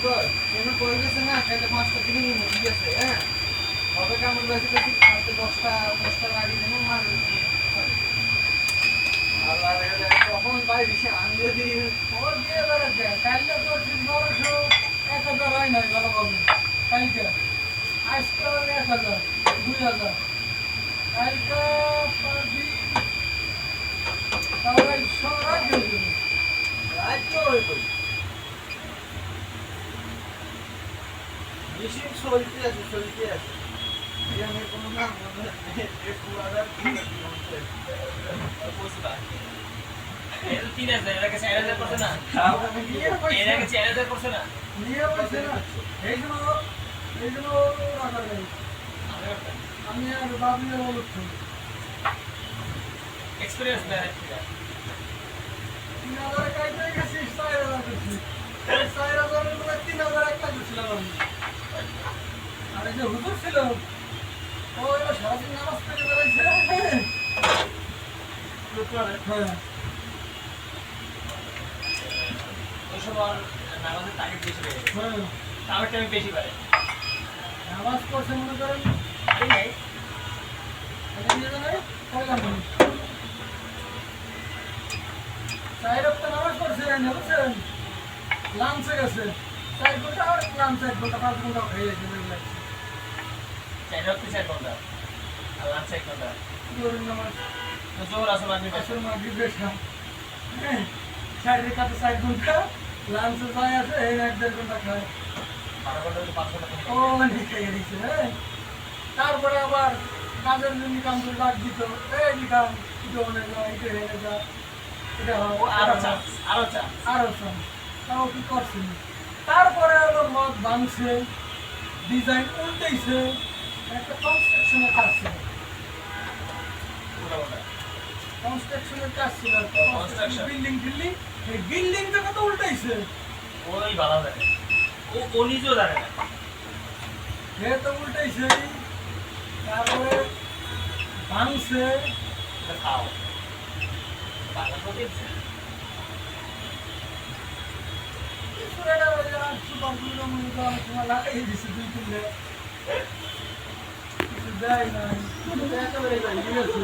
কোনো কই গেছে না কালকে পাঁচটার দিকে নিয়ে ঠিক আছে হ্যাঁ কবে কেমন রয়েছে দেখি কালকে দশটা দশটার আগে যেন মাল তখন ভাই বেশি আমি যদি ওর দিয়ে বেড়াচ্ছে কালকে তো ঠিক বারোশো এক হাজার হয় নাই ভালো কবে কালকে আজকে হবে এক হাজার দুই হাজার কালকে পাঁচ দিন সবাই সব রাজ্য রাজ্য হয়ে পড়ি মেশিন চলতে আছে আছে আমি কোনো না আগে চার হাজার করছে না না আমি আর বাবুলে বলছি এক্সপিরিয়েন্স দেয় তিন এই চার হাজারের মধ্যে তিন হাজার একটা করছিলাম আমি আর এই যে হুজুর ছিল ও এবার সারাদিন নামাজ বেড়াইছে। হ্যাঁ। ওই সময় নামাজের টার্গেট বেশি পেয়ে হ্যাঁ। আমার টাইম বেশি পারে। নামাজ পড়ছে মনে করেন? এই নাই চার নামাজ বুঝছেন? লাঞ্চে গেছে। চার ঘণ্টা আর লাঞ্চ এক ঘণ্টা পাঁচ ঘণ্টা হয়ে গেছে। রাত্রি চার ঘণ্টা আর লাঞ্চ এক ঘণ্টা জোরের নামাজ তো জোর আছে মাগরিব। আসর মাগরিব রেখা চারের কাছে চার ঘণ্টা লাঞ্চে যায় আছে এই এক দেড় ঘণ্টা খায়। বারো ঘণ্টা তো পাঁচ ঘণ্টা ও অনেক খেয়ে দিচ্ছে হ্যাঁ। তারপরে আবার কাজের জন্য কাম করে ডাক দিত। এই এটা অনেক যা এটা হেরে যা এটা হয়। ও আরও চা আরও চা। আরও সব তাও কি তারপরে হলো মদ ভাঙছে ডিজাইন উল্টেছে একটা কনস্ট্রাকশনের কাজ ছিল কনস্ট্রাকশনের কাজ ছিল বিল্ডিং বিল্ডিং এই বিল্ডিংটাকে তো উল্টাইছে? ওই ভালো জানে। ও ও নিজেও জানে না। সে তো উল্টাইছে তারপরে ভাঙছে। খাও। সুপার অনেক সময় লাগাই দিছে দুই তিনটে। একেবারে যাই গেছে